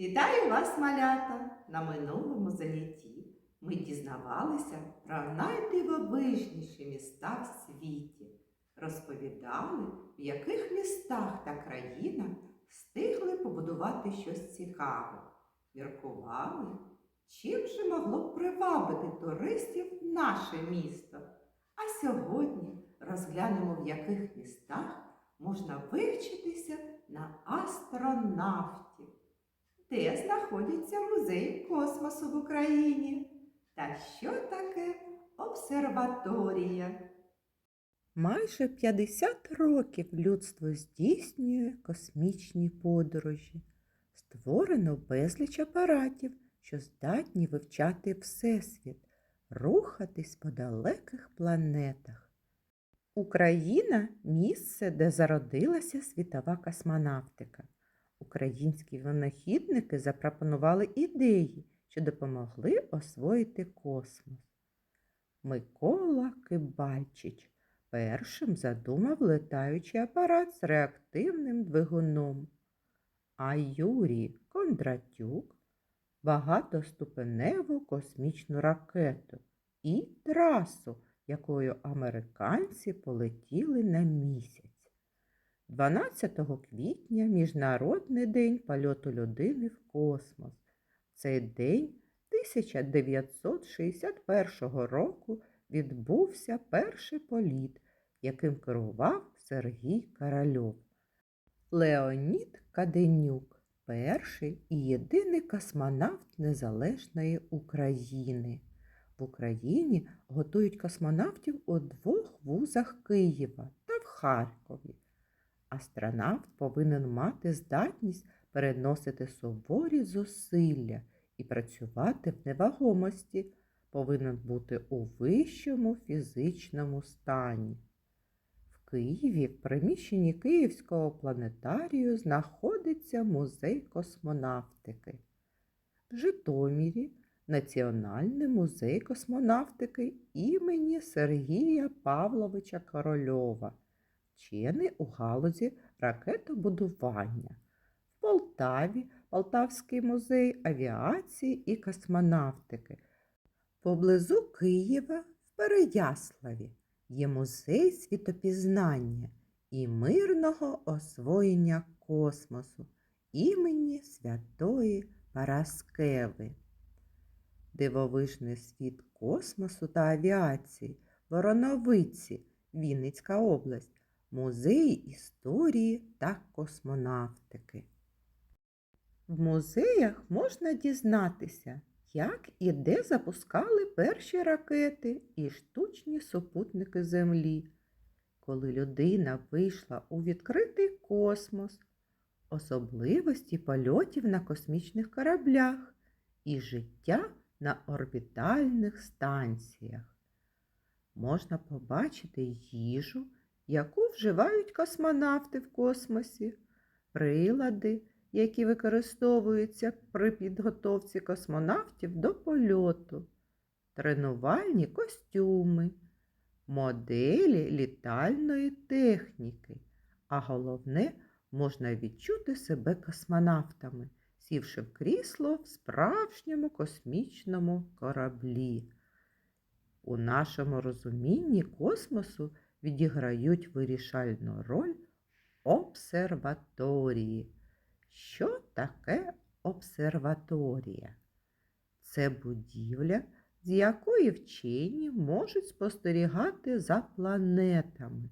Вітаю вас, малята! На минулому занятті ми дізнавалися про найдивовижніші міста в світі, розповідали, в яких містах та країнах встигли побудувати щось цікаве, міркували, чим же могло б привабити туристів наше місто. А сьогодні розглянемо, в яких містах можна вивчитися на астронавтів де знаходиться музей космосу в Україні та що таке обсерваторія. Майже 50 років людство здійснює космічні подорожі. Створено безліч апаратів, що здатні вивчати Всесвіт, рухатись по далеких планетах. Україна місце, де зародилася світова космонавтика. Українські винахідники запропонували ідеї, що допомогли освоїти космос. Микола Кибальчич першим задумав летаючий апарат з реактивним двигуном, а Юрій Кондратюк багатоступеневу космічну ракету і трасу, якою американці полетіли на місяць. 12 квітня Міжнародний день польоту людини в космос. Цей день 1961 року відбувся перший політ, яким керував Сергій Корольов. Леонід Каденюк перший і єдиний космонавт Незалежної України. В Україні готують космонавтів у двох вузах Києва та в Харкові. Астронавт повинен мати здатність переносити суворі зусилля і працювати в невагомості, повинен бути у вищому фізичному стані. В Києві, в приміщенні Київського планетарію, знаходиться музей космонавтики. В Житомирі Національний музей космонавтики імені Сергія Павловича Корольова вчений у галузі ракетобудування. В Полтаві Полтавський музей авіації і космонавтики. Поблизу Києва в Переяславі є музей світопізнання і мирного освоєння космосу імені Святої Параскеви. Дивовижний світ космосу та авіації Вороновиці, Вінницька область, Музей історії та космонавтики. В музеях можна дізнатися, як і де запускали перші ракети і штучні супутники Землі, коли людина вийшла у відкритий космос, особливості польотів на космічних кораблях і життя на орбітальних станціях. Можна побачити їжу яку вживають космонавти в космосі, прилади, які використовуються при підготовці космонавтів до польоту, тренувальні костюми, моделі літальної техніки, а головне, можна відчути себе космонавтами, сівши в крісло в справжньому космічному кораблі. У нашому розумінні космосу відіграють вирішальну роль обсерваторії. Що таке обсерваторія? Це будівля, з якої вчені можуть спостерігати за планетами,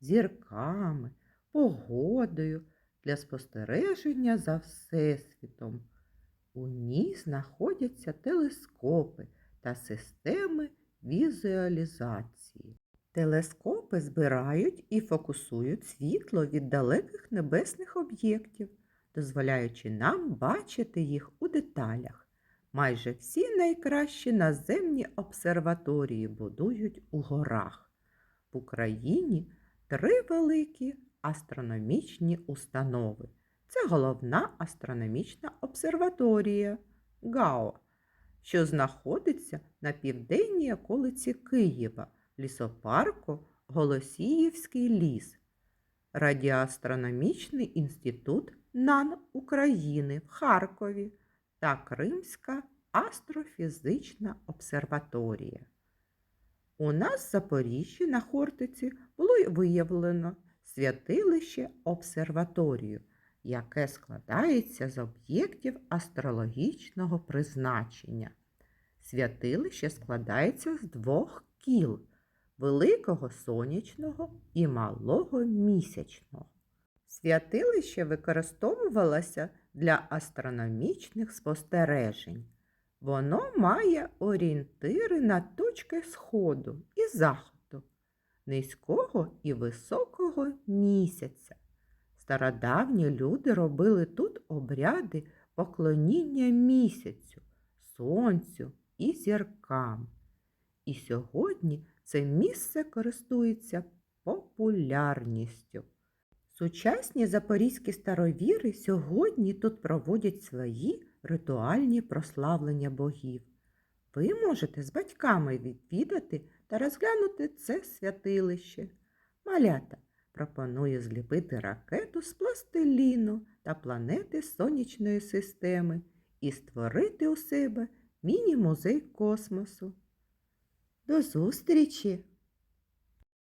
зірками, погодою для спостереження за Всесвітом. У ній знаходяться телескопи та системи візуалізації. Телескопи збирають і фокусують світло від далеких небесних об'єктів, дозволяючи нам бачити їх у деталях. Майже всі найкращі наземні обсерваторії будують у горах. В Україні три великі астрономічні установи. Це головна астрономічна обсерваторія ГАО, що знаходиться на південній околиці Києва лісопарку Голосіївський ліс. Радіоастрономічний інститут НАН України в Харкові та Кримська астрофізична обсерваторія. У нас в Запоріжжі на Хортиці було виявлено святилище обсерваторію, яке складається з об'єктів астрологічного призначення. Святилище складається з двох кіл великого сонячного і малого місячного. Святилище використовувалося для астрономічних спостережень. Воно має орієнтири на точки сходу і заходу, низького і високого місяця. Стародавні люди робили тут обряди поклоніння місяцю, сонцю і зіркам. І сьогодні це місце користується популярністю. Сучасні запорізькі старовіри сьогодні тут проводять свої ритуальні прославлення богів. Ви можете з батьками відвідати та розглянути це святилище. Малята пропоную зліпити ракету з пластиліну та планети Сонячної системи і створити у себе міні-музей космосу. До зустрічі!